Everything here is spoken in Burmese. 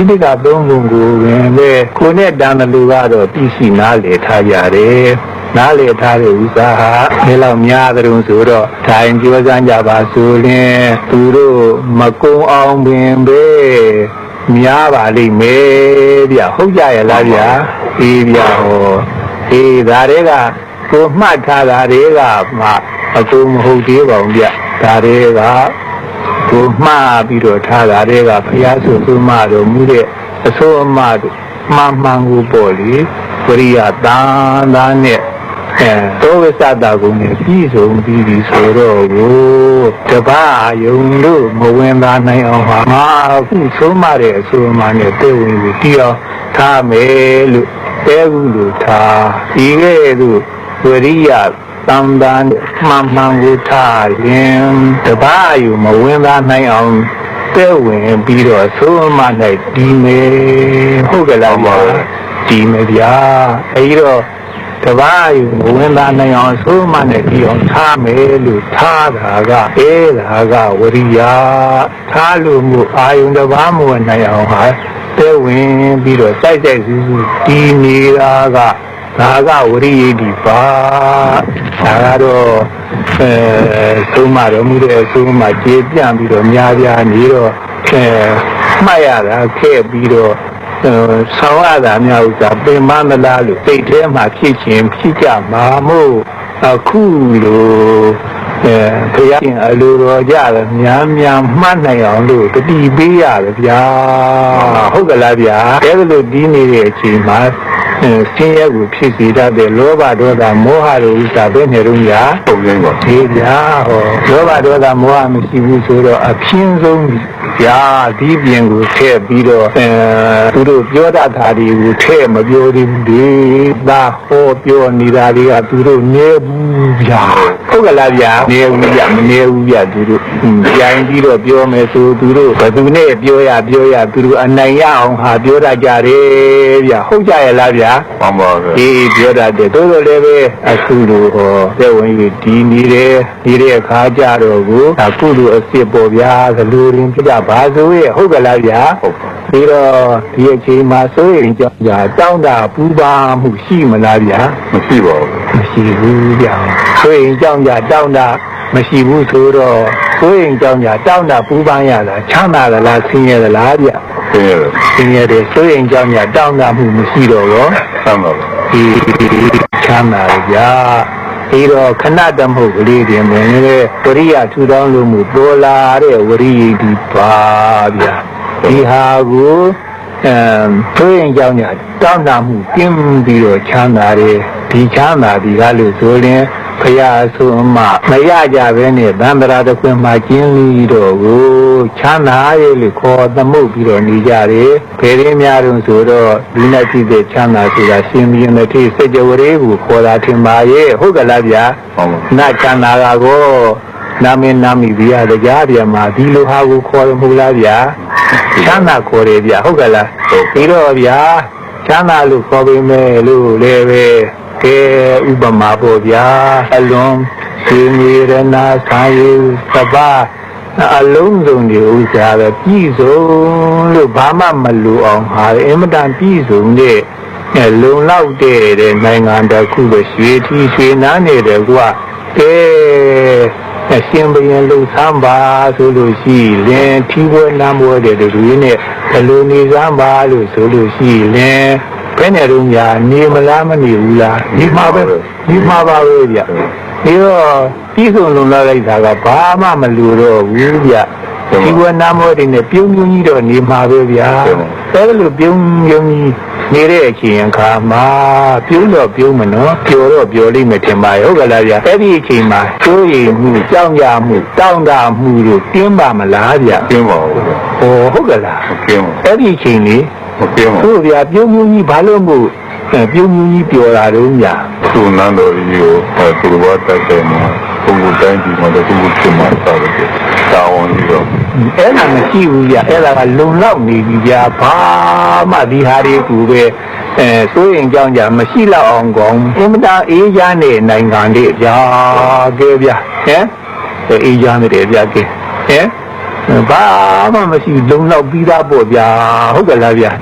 ဒီတိကသုံးပုံကိုဝင်ပဲကိုနဲ့တန်တယ်လူကတော့သိရှိနားလေထားကြတယ်နားလေထားတဲ့ဥစ္စာဟာဒီလောက်များကြုံဆိုတော့ထိုင်ပြောစမ်းကြပါဆိုရင်သူတို့မကုံအောင်ပင်ပဲများပါလိမ့်မယ်ဗျဟုတ်ကြရဲ့လားဗျာအေးဗျဟောအေးဒါတွေကကိုမှတ်ထားတာတွေကမှအကူမဟုတ်သေးပါဘူးဗျဒါတွေက ကိုမှားပြီးတော့ထားတာတွေကဘုရားဆိုဆိုမှတော်မူတဲ့အဆိုးအမတို့မှန်မှန်ကိုပေါ့လေဝရိယတာတာနဲ့အဲသောဝိသတာကုနဲ့ပြည်စုံပြီးပြီဆိုတော့ကိုတပါးယုံလို့မဝင်သာနိုင်အောင်ဟာငါအခုဆုံးမတဲ့အဆိုးအမနဲ့တွေ့ဝင်ပြီးတီးအောင်ထားမယ်လို့တဲဘူးလို့ထားဒီကဲ့သို့ဝရိယ တန်တန်မှန်မှန်ကိုထားရင်တပါးယူမဝင်သာနိုင်အောင်တဲဝင်ပြီးတော့သုံးမ၌ဒီမေဟုတ်ကဲ့လားဗျာဒီမေဗျာအဲဒီတော့တပါးယူမဝင်သာနိုင်အောင်သုံးမ၌ဒီအောင်ထားမယ်လို့ထားတာကအဲဒါကဝရိယထားလို့မှုအာယုန်တပါးမဝင်နိုင်အောင်ဟာတဲဝင်ပြီးတော့စိုက်စိုက်စူးစူးဒီနေတာက ဒါကဝရိယတိပါဒါကတော့အဲသုံးမတော်မူတဲ့သုံးမကျေပြန့်ပြီးတော့များပြားနေတော့အဲမှတ်ရတာခဲ့ပြီးတော့အဲဆောင်းရတာများဥစ္စာပင်မမလားလို့စိတ်ထဲမှာဖြစ်ခြင်းဖြစ်ကြမှာမို့အခုလိုအဲဘုရားရှင်အလိုတော်ကြတယ်များများမှတ်နိုင်အောင်လို့တတိပေးရတယ်ဗျာဟုတ်ကလားဗျာအဲဒါလို့ဒီနေတဲ့အချိန်မှာ ဆင်းရဲကိုဖြစ်စေတတ်တဲ့လောဘဒေါသမောဟတို့ဥစ္စာပဲနေတော့ညာပုံရင်းပါဒီဗျာဟောလောဘဒေါသမောဟမရှိဘူးဆိုတော့အပြင်းဆုံးဗျာဒီပြင်ကိုထည့်ပြီးတော့အဲသူတို့ပြောတတ်တာတွေကိုထည့်မပြောသေးဘူးဒီသာဟောပြောနေတာတွေကသူတို့နေဘူး ဗျာဟုတ်ကလားဗျာနေဘူးဗျာမနေဘူးဗျာသူတို့ကြိုင်ပြီးတော့ပြောမယ်ဆိုသူတို့ဘယ်သူနဲ့ပြောရပြောရသူတို့အနိုင်ရအောင်ဟာပြောတတ်ကြတယ်ဗျာဟုတ်ကြရဲ့လားဗျာမှန်ပါပဲဒီပြောတတ်တယ်တိုးတိုးလည်းပဲအခုလိုဟောတဲ့ဝင်ကြီးဒီနေတယ်ဒီတဲ့အခါကြတော့ကိုအခုလိုအစ်စ်ပေါ်ဗျာသလိုရင်းပြကြပါဆိုရဲ့ဟုတ်ကလားဗျာဟုတ်ပါပြီးတော့ဒီအချိန်မှာစိုးရင်ကြောင့်ကြာတောင်းတာပူပါမှုရှိမလားဗျာမရှိပါဘူး မရှိဘူးဗျာစိုးရင်ကြောင့်ကြာတောင်းတာမရှိဘူးဆိုတော့စိုးရင်ကြောင့်ကြာတောင်းတာပူပန်းရတာချမ်းသာသလားဆင်းရဲသလားဗျာဆင်းရဲတယ်ဆင်းရဲတယ်စိုးရင်ကြောင့်ကြာတောင်းတာမှုမရှိတော့ရောဆမ်းပါပါဒီချမ်းသာရကြပြီးတော့ခဏတည်းမဟုတ်ကလေးတင်မင်းလည်းဝရိယထူထောင်လို့မှုပေါ်လာတဲ့ဝရိယဒီပါဗျာဒီဟာကို အဲဆိုရင်ကြောင့်ညတောင်းတမှုကင်းပြီးတော့ချမ်းသာတယ်ဒီချမ်းသာဒီကလို့ဆိုရင်ဖရာဆိုမှမရကြပဲနဲ့သံဃာတစ်ခွင်မှာကျင်းပြီးတော့ကိုချမ်းသာရဲ့လို့ခေါ်သမုတ်ပြီးတော့နေကြတယ်ဖယ်ရင်းများတုံဆိုတော့ဒီနဲ့ဖြစ်တဲ့ချမ်းသာဆိုတာရှင်ဘီရင်တိစကြဝဠာကိုခေါ်တာထင်ပါရဲ့ဟုတ်ကလားဗျာမှန်ပါနတ်ချမ်းသာကကိုနာမည်နာမည်ဗျာတရားဗျာမှာဒီလိုဟာကိုခေါ်ရမဟုတ်လားဗျာ ချမ်းသာခေါ်တယ်ဗျာဟုတ်ကလားပြီးတော့ဗျာချမ်းသာလို့ခေါ်ပေမဲ့လို့လည်းပဲကဲဥပမာပေါ့ဗျာအလွန်ရှင်ရဏဆာယေသဘာအလုံးစုံဒီဥစ္စာပဲပြည့်စုံလို့ဘာမှမလိုအောင်ဟာအင်မတန်ပြည့်စုံတဲ့အဲလုံလောက်တဲ့တဲ့နိုင်ငံတစ်ခုပဲရွှေထီရွှေနားနေတယ်ကွာကဲ အရှင်ဘုရင်လှူဆမ်းပါဆိုလို့ရှိရင်ထီးပွဲနမ်းပွဲတဲ့လူတွေနဲ့ဘယ်လိုနေစမ်းပါလို့ဆိုလို့ရှိရင်ဘယ်နဲ့တော့ညာနေမလားမနေဘူးလားနေမှာပဲနေမှာပါပဲဗျဒီတော့ပြီးဆုံးလုံလောက်လိုက်တာကဘာမှမလူတော့ဘူးဗျ ဒီဝနာမောတွေနဲ့ပြုံးပြုံးကြီးတော့နေမှာပဲဗျာအဲလိုပြုံးပြုံးကြီးနေတဲ့အချိန်အခါမှာပြုံးတော့ပြုံးမနော်ပျော်တော့ပျော်လိမ့်မယ်ထင်ပါရဲ့ဟုတ်ကလားဗျအဲ့ဒီအချိန်မှာကျိုးရည်မှုကြောက်ရမှုတောင်းတမှုတို့တင်းပါမလားဗျကျင်းပါဘူးဟောဟုတ်ကလားမကျင်းပါအဲ့ဒီအချိန်လေးမကျင်းပါသူ့ဗျာပြုံးပြုံးကြီးဘာလို့မို့အဲပြုံးပြုံးကြီးပျော်တာတော့ညာသူနန်းတော်ကြီးကိုအဲသူတော်ဘာတိုက်တယ်မှာပုံကိုတိုင်းပြီးမှတော့သူ့ကိုပြင်မှာစားတယ် တာဝန်ကြီးတော့အဲ့ဒါမရှိဘူးဗျအဲ့ဒါကလုံလောက်နေပြီဗျာဘာမှဒီဟာတွေကပဲအဲစိုးရင်ကြောင်းကြမရှိတော့အောင်ကောင်းအင်မတန်အေးချမ်းတဲ့နိုင်ငံတွေဗျာကဲဗျဟမ်အေးချမ်းတယ်ဗျာကဲဟမ်ဘာမှမရှိလုံလောက်ပြီးသားပေါ့ဗျာဟုတ်ကဲ့လားဗျာ